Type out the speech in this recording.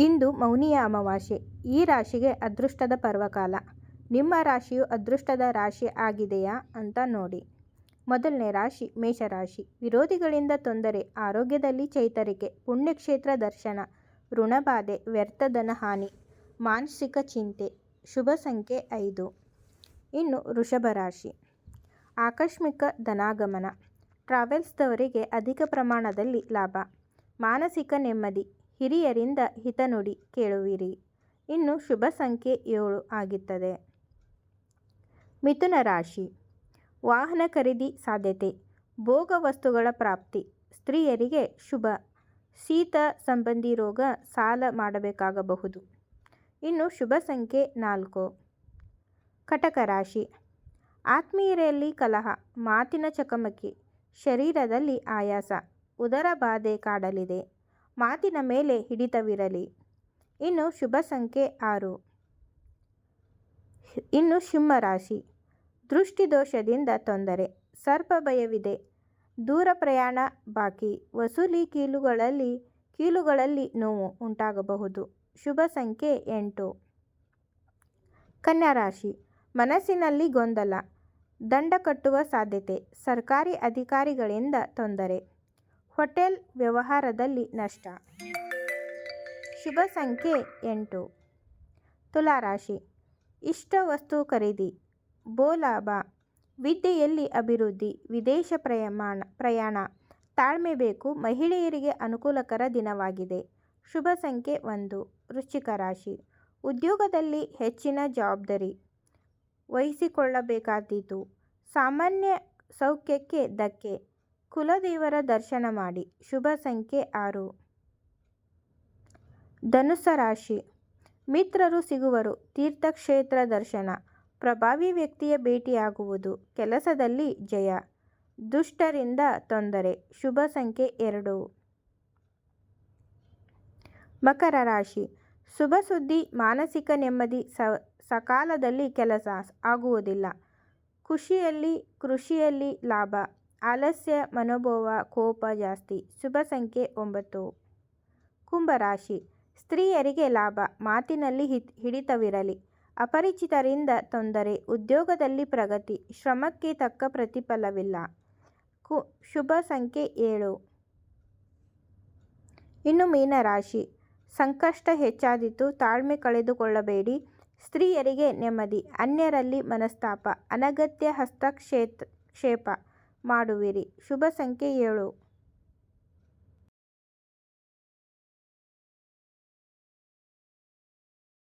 ಇಂದು ಮೌನಿಯ ಅಮಾವಾಸ್ಯೆ. ಈ ರಾಶಿಗೆ ಅದೃಷ್ಟದ ಪರ್ವಕಾಲ. ನಿಮ್ಮ ರಾಶಿಯು ಅದೃಷ್ಟದ ರಾಶಿ ಆಗಿದೆಯಾ ಅಂತ ನೋಡಿ. ಮೊದಲನೇ ರಾಶಿ ಮೇಷರಾಶಿ. ವಿರೋಧಿಗಳಿಂದ ತೊಂದರೆ, ಆರೋಗ್ಯದಲ್ಲಿ ಚೈತರಿಕೆ ಪುಣ್ಯಕ್ಷೇತ್ರ ದರ್ಶನ, ಋಣಬಾಧೆ, ವ್ಯರ್ಥಧನ ಹಾನಿ ಮಾನಸಿಕ ಚಿಂತೆ. ಶುಭ ಸಂಖ್ಯೆ ಐದು. ಇನ್ನು ವೃಷಭ ರಾಶಿ. ಆಕಸ್ಮಿಕ ಧನಾಗಮನ, ಟ್ರಾವೆಲ್ಸ್ದವರಿಗೆ ಅಧಿಕ ಪ್ರಮಾಣದಲ್ಲಿ ಲಾಭ, ಮಾನಸಿಕ ನೆಮ್ಮದಿ, ಹಿರಿಯರಿಂದ ಹಿತನುಡಿ ಕೇಳುವಿರಿ. ಇನ್ನು ಶುಭ ಸಂಖ್ಯೆ ಏಳು ಆಗಿತ್ತದೆ. ಮಿಥುನ ರಾಶಿ. ವಾಹನ ಖರೀದಿ ಸಾಧ್ಯತೆ, ಭೋಗ ವಸ್ತುಗಳ ಪ್ರಾಪ್ತಿ, ಸ್ತ್ರೀಯರಿಗೆ ಶುಭ, ಶೀತ ಸಂಬಂಧಿ ರೋಗ, ಸಾಲ ಮಾಡಬೇಕಾಗಬಹುದು. ಇನ್ನು ಶುಭ ಸಂಖ್ಯೆ ನಾಲ್ಕು. ಕಟಕ ರಾಶಿ. ಆತ್ಮೀಯರಲ್ಲಿ ಕಲಹ, ಮಾತಿನ ಚಕಮಕಿ, ಶರೀರದಲ್ಲಿ ಆಯಾಸ, ಉದರ ಬಾಧೆ ಕಾಡಲಿದೆ. ಮಾತಿನ ಮೇಲೆ ಹಿಡಿತವಿರಲಿ. ಇನ್ನು ಶುಭ ಸಂಖ್ಯೆ ಆರು. ಇನ್ನು ಸಿಂಹರಾಶಿ ರಾಶಿ. ದೃಷ್ಟಿ ದೋಷದಿಂದ ತೊಂದರೆ, ಸರ್ಪ ಭಯವಿದೆ, ದೂರ ಪ್ರಯಾಣ ಬಾಕಿ, ವಸೂಲಿ ಕೀಲುಗಳಲ್ಲಿ ಕೀಲುಗಳಲ್ಲಿ ನೋವು ಉಂಟಾಗಬಹುದು. ಶುಭ ಸಂಖ್ಯೆ ಎಂಟು. ಕನ್ಯಾ ರಾಶಿ. ಮನಸ್ಸಿನಲ್ಲಿ ಗೊಂದಲ, ದಂಡ ಕಟ್ಟುವ ಸಾಧ್ಯತೆ, ಸರ್ಕಾರಿ ಅಧಿಕಾರಿಗಳಿಂದ ತೊಂದರೆ, ಹೋಟೆಲ್ ವ್ಯವಹಾರದಲ್ಲಿ ನಷ್ಟ. ಶುಭ ಸಂಖ್ಯೆ ಎಂಟು. ತುಲಾ ರಾಶಿ. ಇಷ್ಟ ವಸ್ತು ಖರೀದಿ, ಬೋಲಾಭ ಲಾಭ, ವಿದ್ಯೆಯಲ್ಲಿ ಅಭಿವೃದ್ಧಿ, ವಿದೇಶ ಪ್ರಯಾಣ, ತಾಳ್ಮೆ ಬೇಕು. ಮಹಿಳೆಯರಿಗೆ ಅನುಕೂಲಕರ ದಿನವಾಗಿದೆ. ಶುಭ ಸಂಖ್ಯೆ ಒಂದು. ವೃಶ್ಚಿಕ ರಾಶಿ. ಉದ್ಯೋಗದಲ್ಲಿ ಹೆಚ್ಚಿನ ಜವಾಬ್ದಾರಿ ವಹಿಸಿಕೊಳ್ಳಬೇಕಾದೀತು. ಸಾಮಾನ್ಯ ಸೌಖ್ಯಕ್ಕೆ ಧಕ್ಕೆ, ಕುಲದೇವರ ದರ್ಶನ ಮಾಡಿ. ಶುಭ ಸಂಖ್ಯೆ ಆರು. ಧನುಸ ರಾಶಿ. ಮಿತ್ರರು ಸಿಗುವರು, ತೀರ್ಥಕ್ಷೇತ್ರ ದರ್ಶನ, ಪ್ರಭಾವಿ ವ್ಯಕ್ತಿಯ ಭೇಟಿಯಾಗುವುದು, ಕೆಲಸದಲ್ಲಿ ಜಯ, ದುಷ್ಟರಿಂದ ತೊಂದರೆ. ಶುಭ ಸಂಖ್ಯೆ ಎರಡು. ಮಕರ ರಾಶಿ. ಶುಭ ಸುದ್ದಿ, ಮಾನಸಿಕ ನೆಮ್ಮದಿ, ಸಕಾಲದಲ್ಲಿ ಕೆಲಸ ಆಗುವುದಿಲ್ಲ, ಖುಷಿಯಲ್ಲಿ ಕೃಷಿಯಲ್ಲಿ ಲಾಭ, ಆಲಸ್ಯ ಮನೋಭಾವ, ಕೋಪ ಜಾಸ್ತಿ. ಶುಭ ಸಂಖ್ಯೆ ಒಂಬತ್ತು. ಕುಂಭ ರಾಶಿ. ಸ್ತ್ರೀಯರಿಗೆ ಲಾಭ, ಮಾತಿನಲ್ಲಿ ಹಿಡಿತವಿರಲಿ, ಅಪರಿಚಿತರಿಂದ ತೊಂದರೆ, ಉದ್ಯೋಗದಲ್ಲಿ ಪ್ರಗತಿ, ಶ್ರಮಕ್ಕೆ ತಕ್ಕ ಪ್ರತಿಫಲವಿಲ್ಲ. ಕು ಶುಭ ಸಂಖ್ಯೆ ಏಳು. ಇನ್ನು ಮೀನರಾಶಿ ಸಂಕಷ್ಟ ಹೆಚ್ಚಾದೀತು, ತಾಳ್ಮೆ ಕಳೆದುಕೊಳ್ಳಬೇಡಿ. ಸ್ತ್ರೀಯರಿಗೆ ನೆಮ್ಮದಿ, ಅನ್ಯರಲ್ಲಿ ಮನಸ್ತಾಪ, ಅನಗತ್ಯ ಹಸ್ತಕ್ಷೇಪ ಮಾಡುವಿರಿ. ಶುಭ ಸಂಖ್ಯೆ ಏಳು.